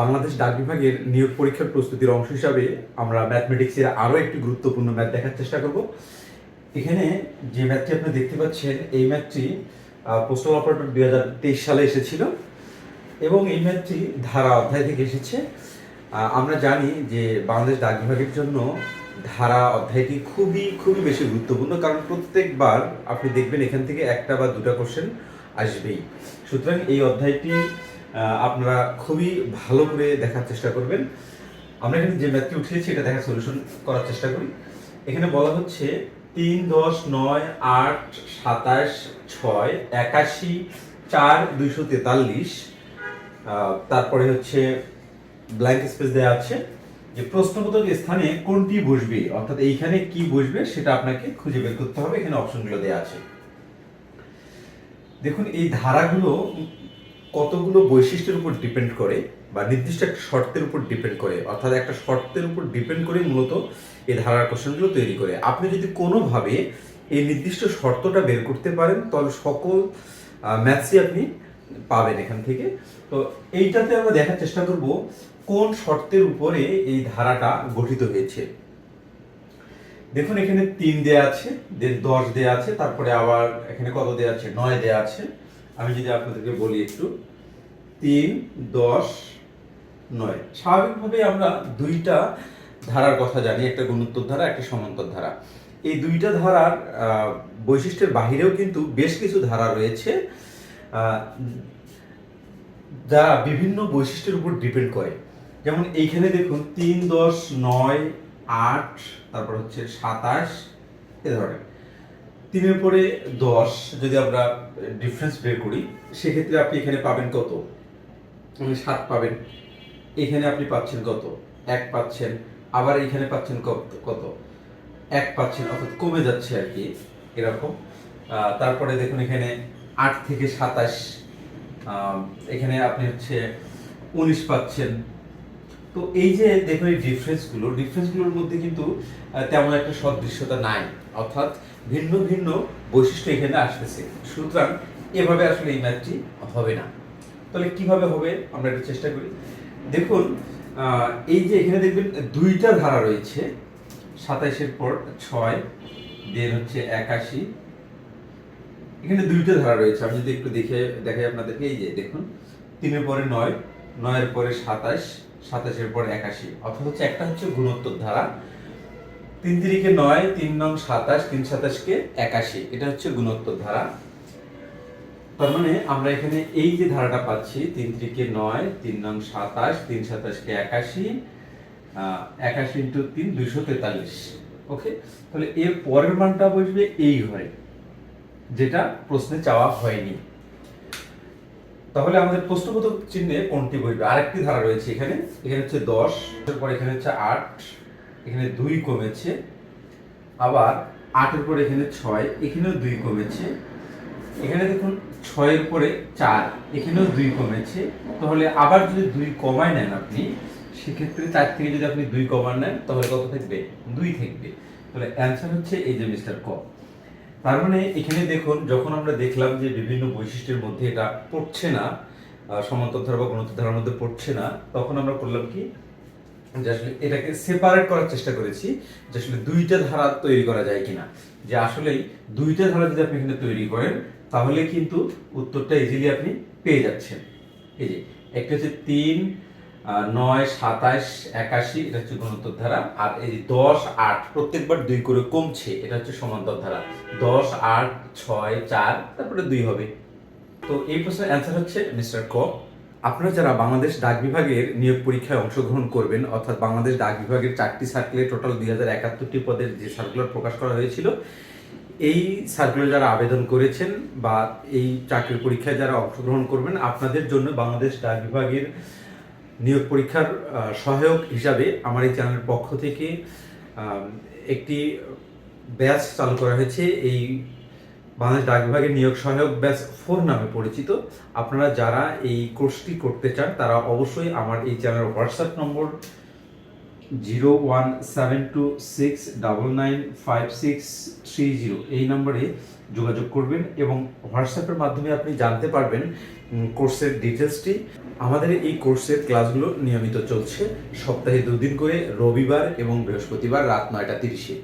বাংলাদেশ ডাক বিভাগের নিয়োগ পরীক্ষার প্রস্তুতির অংশ হিসাবে আমরা ম্যাথমেটিক্সের আরও একটি গুরুত্বপূর্ণ ম্যাথ দেখার চেষ্টা করব। এখানে যে ম্যাথটি আপনি দেখতে পাচ্ছেন, এই ম্যাথটি পোস্টাল অপারেটর দুই হাজার তেইশ সালে এসেছিল এবং এই ম্যাথটি ধারা অধ্যায় থেকে এসেছে। আমরা জানি যে বাংলাদেশ ডাক বিভাগের জন্য ধারা অধ্যায়টি খুবই খুবই বেশি গুরুত্বপূর্ণ কারণ প্রত্যেকবার আপনি দেখবেন এখান থেকে একটা বা দুটা কোশ্চেন আসবেই। সুতরাং এই অধ্যায়টি আপনারা খুবই ভালো করে দেখার চেষ্টা করবেন। আমরা এখানে যে ম্যাথটি উঠিয়েছি, এটা দেখার সলিউশন করার চেষ্টা করি। এখানে বলা হচ্ছে তিন দশ নয় আট সাতাশ ছয় একাশি চার দুইশো তেতাল্লিশ। তারপরে হচ্ছে ব্ল্যাঙ্ক স্পেস দেওয়া আছে। যে প্রশ্নবোধক স্থানে কোনটি বসবে, অর্থাৎ এইখানে কি বসবে, সেটা আপনাকে খুঁজে বের করতে হবে। এখানে অপশনগুলো দেওয়া আছে। দেখুন, এই ধারাগুলো কতগুলো বৈশিষ্ট্যের উপর ডিপেন্ড করে বা নির্দিষ্ট একটা শর্তের উপর ডিপেন্ড করে, অর্থাৎ একটা শর্তের উপর ডিপেন্ড করে মূলত এই ধারার কোশ্চেনগুলো তৈরি করে। আপনি যদি কোনোভাবে এই নির্দিষ্ট শর্তটা বের করতে পারেন, তাহলে সকল ম্যাথসই আপনি পাবেন এখান থেকে। তো এইটাতে আমরা দেখার চেষ্টা করব কোন শর্তের উপরে এই ধারাটা গঠিত হয়েছে। দেখুন, এখানে তিন দেয়া আছে দশ দেয়া আছে, তারপরে আবার এখানে কত দেয়া আছে? নয় দেয়া আছে। আমি যদি আপনাদেরকে বলি একটু। তিন, দশ, নয়। স্বাভাবিকভাবে আমরা দুইটা ধারার কথা জানি, একটা গুণোত্তর ধারা, একটা সমান্তর ধারা। এই দুইটা ধারার বৈশিষ্ট্যের বাহিরেও কিন্তু বেশ কিছু ধারা রয়েছে যা বিভিন্ন বৈশিষ্ট্যের উপর ডিপেন্ড করে। যেমন এইখানে দেখুন, তিন, দশ, নয়, আট, তারপর হচ্ছে সাতাশ, এ ধরনের। তিনের পরে দশ, যদি আমরা ডিফারেন্স বের করি, সেক্ষেত্রে আপনি এখানে পাবেন কত? সাত পাবেন। এখানে আপনি পাচ্ছেন কত? এক পাচ্ছেন, আবার এখানে পাচ্ছেন কত? কত? এক পাচ্ছেন, অর্থাৎ কমে যাচ্ছে আর কি এরকম। তারপরে দেখুন এখানে আট থেকে সাতাশ এখানে আপনি হচ্ছে উনিশ পাচ্ছেন। তো এই যে দেখুন এই ডিফারেন্সগুলো ডিফারেন্সগুলোর মধ্যে কিন্তু তেমন একটা সদৃশ্যতা নাই। অর্থাৎ ভিন্ন ভিন্ন বৈশিষ্ট্য এখানে আসতেছে। সুতরাং এভাবে আসলে এই ম্যাচটি হবে না। তাহলে কীভাবে হবে? আমরা একটু চেষ্টা করি। দেখুন এই যে এখানে দেখবেন দুইটা ধারা রয়েছে। সাতাইশের পর ছয়, দেন হচ্ছে একাশি। এখানে দুইটা ধারা রয়েছে। আমি যদি একটু দেখে, দেখাই আপনাদেরকে। এই যে দেখুন, তিনের পরে নয়, নয়ের পরে সাতাশ, সাতাশের পর একাশি। অর্থাৎ হচ্ছে একটা হচ্ছে গুণোত্তর ধারা। তিন তিরিকে নয়, তিন নং সাতাশ, তিন সাতাশকে একাশি। এটা হচ্ছে গুণোত্তর ধারা। তার মানে আমরা এখানে এই যে ধারাটা পাচ্ছি, তিন তিরিকে নয়, তিন নং সাতাশ, তিন সাতাশকে একাশি একাশি ইন্টু তিন, দুইশো তেতাল্লিশ। ওকে? তাহলে এর পরের মানটা বসবে এই ঘরে, যেটা প্রশ্নে চাওয়া হয়নি। তাহলে আমাদের প্রশ্নবোধক চিহ্নে কোনটি বসবে? আরেকটি ধারা রয়েছে এখানে এখানে হচ্ছে দশ পর এখানে হচ্ছে আট, এখানে দুই কমেছে, আবার আটের পর এখানে ছয়, এখানেও দুই কমেছে। এখানে দেখুন ছয়ের পরে চার, এখানেও দুই কমেছে। তাহলে আবার যদি দুই কমায় নেন আপনি, সেক্ষেত্রে চার থেকে যদি আপনি দুই কমান নেন, তাহলে কত থাকবে? দুই থাকবে। তাহলে অ্যান্সার হচ্ছে এই যে মিস্টার ক। তার মানে এখানে দেখুন, যখন আমরা দেখলাম যে বিভিন্ন বৈশিষ্ট্যের মধ্যে এটা পড়ছে না সমান্তর ধারা বা গুণোত্তর ধারার মধ্যে পড়ছে না, তখন আমরা করলাম কি? যে আসলে এটাকে সেপারেট করার চেষ্টা করেছি, যে আসলে দুইটা ধারা তৈরি করা যায় কিনা। যে আসলেই দুইটা ধারা যদি আপনি এখানে তৈরি করেন তাহলে কিন্তু উত্তরটা ইজিলি আপনি পেয়ে যাচ্ছেন। এই যে, একটা হচ্ছে তিন নয়, সাতাশ, একাশি, এটা হচ্ছে গুণোত্তর ধারা আর এই যে দশ, আট, প্রত্যেকবার দুই করে কমছে, এটা হচ্ছে সমান্তর ধারা দশ, আট, ছয়, চার, তারপরে দুই হবে। তো এই প্রশ্নের অ্যান্সার হচ্ছে মিস্টার ক। আপনারা যারা বাংলাদেশ ডাক বিভাগের নিয়োগ পরীক্ষায় অংশগ্রহণ করবেন, অর্থাৎ বাংলাদেশ ডাক বিভাগের চারটি সার্কেলে টোটাল দুই হাজার একাত্তরটি পদের যে সার্কুলার প্রকাশ করা হয়েছিল এই সার্কুলার যারা আবেদন করেছেন বা এই চাকরির পরীক্ষায় যারা অংশগ্রহণ করবেন, আপনাদের জন্য বাংলাদেশ ডাক বিভাগের নিয়োগ পরীক্ষার সহায়ক হিসাবে আমার এই চ্যানেলের পক্ষ থেকে একটি ব্যাচ চালু করা হয়েছে। এই বাংলাদেশ ডাক বিভাগের নিয়োগ সহায়ক ব্যাচ ফোর নামে পরিচিত। আপনারা যারা এই কোর্সটি করতে চান, তারা অবশ্যই আমার এই চ্যানেলের WhatsApp number zero one seven two six double nine five six three zero এই নম্বরে যোগাযোগ করবেন এবং হোয়াটসঅ্যাপের মাধ্যমে আপনি জানতে পারবেন কোর্সের ডিটেলসটি। আমাদের এই কোর্সের ক্লাসগুলো নিয়মিত চলছে। সপ্তাহে দুদিন করে রবিবার এবং বৃহস্পতিবার রাত নয়টা তিরিশে।